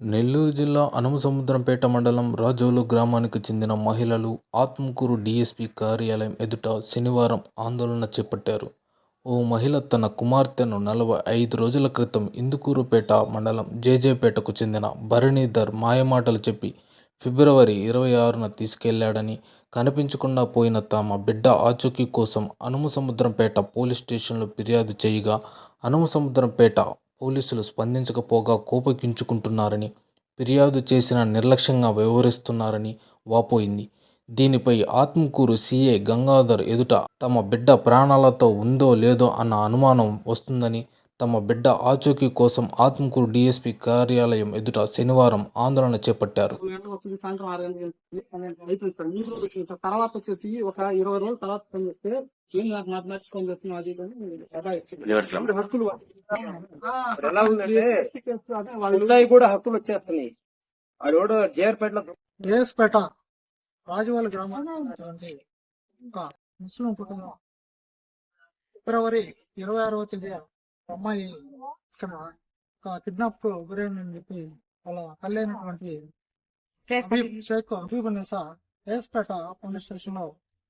నెల్లూరు జిల్లా అనుమసముద్రంపేట మండలం రాజోలు గ్రామానికి చెందిన మహిళలు ఆత్మకూరు డీఎస్పీ కార్యాలయం ఎదుట శనివారం ఆందోళన చేపట్టారు. ఓ మహిళ తన కుమార్తెను నలభై ఐదు రోజుల క్రితం ఇందుకూరుపేట మండలం జేజేపేటకు చెందిన భరణీధర్ మాయమాటలు చెప్పి ఫిబ్రవరి ఇరవై ఆరున తీసుకెళ్ళాడని కనిపించకుండా పోయిన తమ బిడ్డ ఆచూకీ కోసం అనుమసముద్రంపేట పోలీస్ స్టేషన్లో ఫిర్యాదు చేయగా అనుమసముద్రంపేట పోలీసులు స్పందించకపోగా కోపగించుకుంటున్నారని ఫిర్యాదు చేసిన నిర్లక్ష్యంగా వ్యవహరిస్తున్నారని వాపోయింది. దీనిపై ఆత్మకూరు సీఏ గంగాధర్ ఎదుట తమ బిడ్డ ప్రాణాలతో ఉందో లేదో అన్న అనుమానం వస్తుందని తమ బిడ్డ ఆచూకీ కోసం ఆత్మకూరు డీఎస్పీ కార్యాలయం ఎదుట శనివారం ఆందోళన చేపట్టారు. తర్వాత వచ్చేసి ఒక ఇరవై రోజుల తర్వాత ఫోన్ చేస్తే ఏం నాకు మ్యాథమెటిక్స్ ఫోన్ చేస్తున్నా అది ఇది అని సతాయిస్తుంది. ఇప్పుడు హక్కులు ఎలా ఉందంటే కేసు అదే వాళ్ళు ఉన్నాయి కూడా హక్కులు వచ్చేస్తున్నాయి. ఆడోడు జేర్పేటలో ఏఎస్పేట రాజువాళ్ళ గ్రామానికి ఒక ముస్లిం కుటుంబం. ఫిబ్రవరి ఇరవై ఆరవ తేదీ అమ్మాయి ఇక్కడ ఒక కిడ్నాప్కు గురైందని చెప్పి వాళ్ళ తల్లి అయినటువంటి హబీబ్ షేక్ హబీబ్ నిసా ఏఎస్పేట పోలీస్ స్టేషన్లో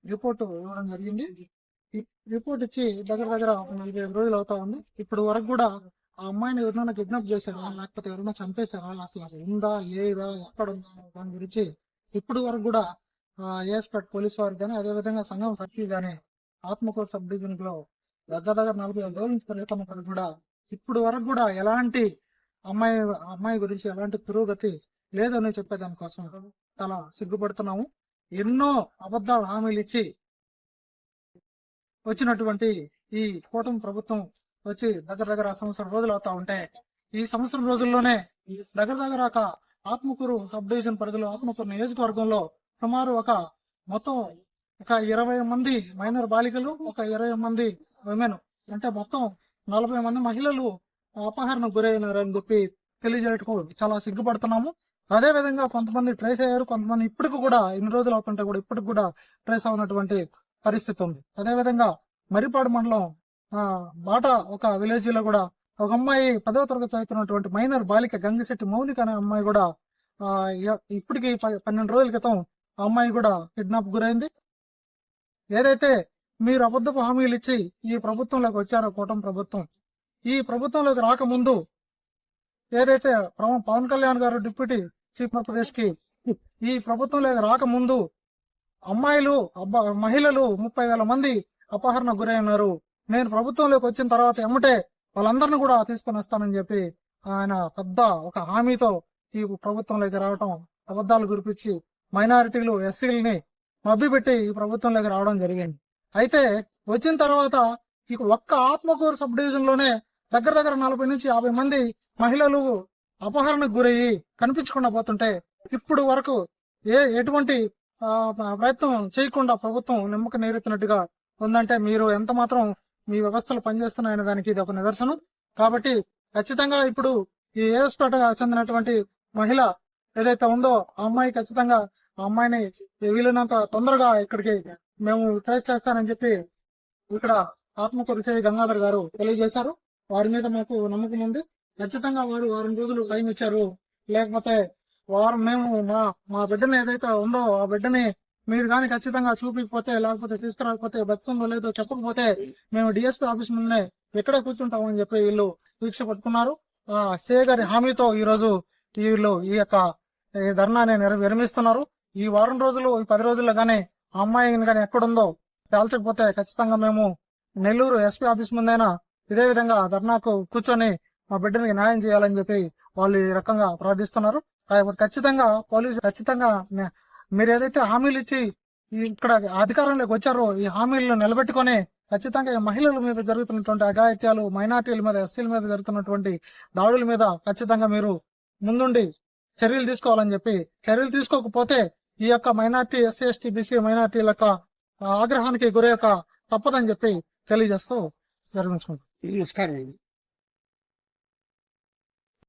రిపోర్ట్ ఇవ్వడం జరిగింది. రిపోర్ట్ ఇచ్చి దగ్గర దగ్గర ఒక నలభై ఐదు రోజులు అవుతా ఉంది. ఇప్పుడు వరకు కూడా ఆ అమ్మాయిని ఎవరైనా కిడ్నాప్ చేశారా? లేకపోతే ఎవరైనా చంపేశారా? అసలు ఉందా? లేదా? ఎక్కడ ఉందా? దాని గురించి ఇప్పుడు వరకు కూడా ఏఎస్పేట పోలీస్ వారు కానీ అదేవిధంగా సంఘం సఖి కానీ ఆత్మకూరు సబ్ డివిజన్లో దగ్గర దగ్గర నలభై ఐదు రోజుల నుంచి తిరుగుతున్నప్పుడు కూడా ఇప్పుడు వరకు కూడా ఎలాంటి అమ్మాయి అమ్మాయి గురించి ఎలాంటి పురోగతి లేదని చెప్పేదానికోసం చాలా సిగ్గుపడుతున్నాము. ఎన్నో అబద్ధాలు హామీలు ఇచ్చి వచ్చినటువంటి ఈ కూటమి ప్రభుత్వం వచ్చి దగ్గర దగ్గర సంవత్సరం రోజులు అవుతా ఉంటే ఈ సంవత్సరం రోజుల్లోనే దగ్గర దగ్గర ఒక ఆత్మకూరు సబ్ డివిజన్ పరిధిలో ఆత్మకూరు నియోజకవర్గంలో సుమారు ఒక మొత్తం ఒక ఇరవై మంది మైనర్ బాలికలు ఒక ఇరవై మంది విమెన్. అంటే మొత్తం నలభై మంది మహిళలు అపహరణకు గురైనారని చెప్పి తెలియజేయటకు చాలా సిగ్గుపడుతున్నాము. అదే విధంగా కొంతమంది ట్రేస్ అయ్యారు కొంతమంది ఇప్పటికి కూడా ఇన్ని రోజులు అవుతుంటే కూడా ఇప్పటికి కూడా ట్రేస్ అవునటువంటి పరిస్థితి ఉంది. అదే విధంగా మరిపాడు మండలం ఆ బాట ఒక విలేజ్లో కూడా ఒక అమ్మాయి పదవ తరగతి చదువుతున్నటువంటి మైనర్ బాలిక గంగిశెట్టి మౌనిక అనే అమ్మాయి కూడా ఆ ఇప్పటికి ప- పన్నెండు రోజుల క్రితం ఆ అమ్మాయి కూడా కిడ్నాప్ గురైంది. ఏదైతే మీరు అబద్ధపు హామీలు ఇచ్చి ఈ ప్రభుత్వంలోకి వచ్చారో కూటమి ప్రభుత్వం. ఈ ప్రభుత్వంలోకి రాకముందు ఏదైతే పవన్ కళ్యాణ్ గారు డిప్యూటీ చీఫ్ ఆంధ్రప్రదేశ్కి ఈ ప్రభుత్వంలోకి రాకముందు అమ్మాయిలు అబ్బా మహిళలు ముప్పై వేల మంది అపహరణ గురై ఉన్నారు నేను ప్రభుత్వంలోకి వచ్చిన తర్వాత ఎమ్మటే వాళ్ళందరినీ కూడా తీసుకొని వస్తానని చెప్పి ఆయన పెద్ద ఒక హామీతో ఈ ప్రభుత్వంలోకి రావటం అబద్ధాలు గురిపించి మైనారిటీలు ఎస్సీలని మభ్యపెట్టి ఈ ప్రభుత్వంలోకి రావడం జరిగింది. అయితే వచ్చిన తర్వాత ఇక ఒక్క ఆత్మకూరు సబ్ డివిజన్లోనే దగ్గర దగ్గర నలభై నుంచి యాభై మంది మహిళలు అపహరణకు గురయ్యి కనిపించకుండా పోతుంటే ఇప్పుడు వరకు ఏ ఎటువంటి ప్రయత్నం చేయకుండా ప్రభుత్వం నిమ్మక నేరుతున్నట్టుగా ఉందంటే మీరు ఎంత మాత్రం మీ వ్యవస్థలు పనిచేస్తున్నాయనే దానికి ఇది ఒక నిదర్శనం. కాబట్టి ఖచ్చితంగా ఇప్పుడు ఈ ఏఎస్పేట చెందినటువంటి మహిళ ఏదైతే ఉందో ఆ అమ్మాయి ఖచ్చితంగా ఆ అమ్మాయిని వీలైనంత తొందరగా ఇక్కడికి మేము ట్రేస్ చేస్తానని చెప్పి ఇక్కడ ఆత్మకూరు శ్రీ గంగాధర్ గారు తెలియజేశారు. వారి మీద మాకు నమ్మకం ఉంది. ఖచ్చితంగా వారు వారం రోజులు టైం ఇచ్చారు. లేకపోతే వారం మేము మా మా బిడ్డని ఏదైతే ఉందో ఆ బిడ్డని మీరు కానీ ఖచ్చితంగా చూపించకపోతే లేకపోతే తీసుకురాకపోతే బతుకుందో లేదో చెప్పకపోతే మేము డిఎస్పీ ఆఫీస్ ముందే ఎక్కడే కూర్చుంటామని చెప్పి వీళ్ళు దీక్ష పట్టుకున్నారు. ఆ సే గారి హామీతో ఈ రోజు వీళ్ళు ఈ యొక్క ధర్నాని ధర్నాన్ని విరమిస్తున్నారు ఈ వారం రోజులు ఈ పది రోజుల్లో గానీ ఆ అమ్మాయి కానీ ఎక్కడుందో తేల్చకపోతే ఖచ్చితంగా మేము నెల్లూరు ఎస్పీ ఆఫీస్ ముందైనా ఇదే విధంగా ధర్నాకు కూర్చొని మా బిడ్డనికి న్యాయం చేయాలని చెప్పి వాళ్ళు ఈ రకంగా ప్రార్థిస్తున్నారు. కాబట్టి ఖచ్చితంగా పోలీసు ఖచ్చితంగా మీరు ఏదైతే హామీలు ఇచ్చి ఈ ఇక్కడ అధికారంలోకి వచ్చారో ఈ హామీలను నిలబెట్టుకొని ఖచ్చితంగా ఈ మహిళల మీద జరుగుతున్నటువంటి అఘాయిత్యాలు మైనార్టీల మీద ఎస్సీల మీద జరుగుతున్నటువంటి దాడుల మీద ఖచ్చితంగా మీరు ముందుండి చర్యలు తీసుకోవాలని చెప్పి చర్యలు తీసుకోకపోతే ఈ యొక్క మైనార్టీ ఎస్సీ ఎస్టీ బీసీ మైనార్టీల యొక్క ఆగ్రహానికి గురయ్యక తప్పదని చెప్పి తెలియజేస్తూ విరమించుకుంటాం నమస్కారం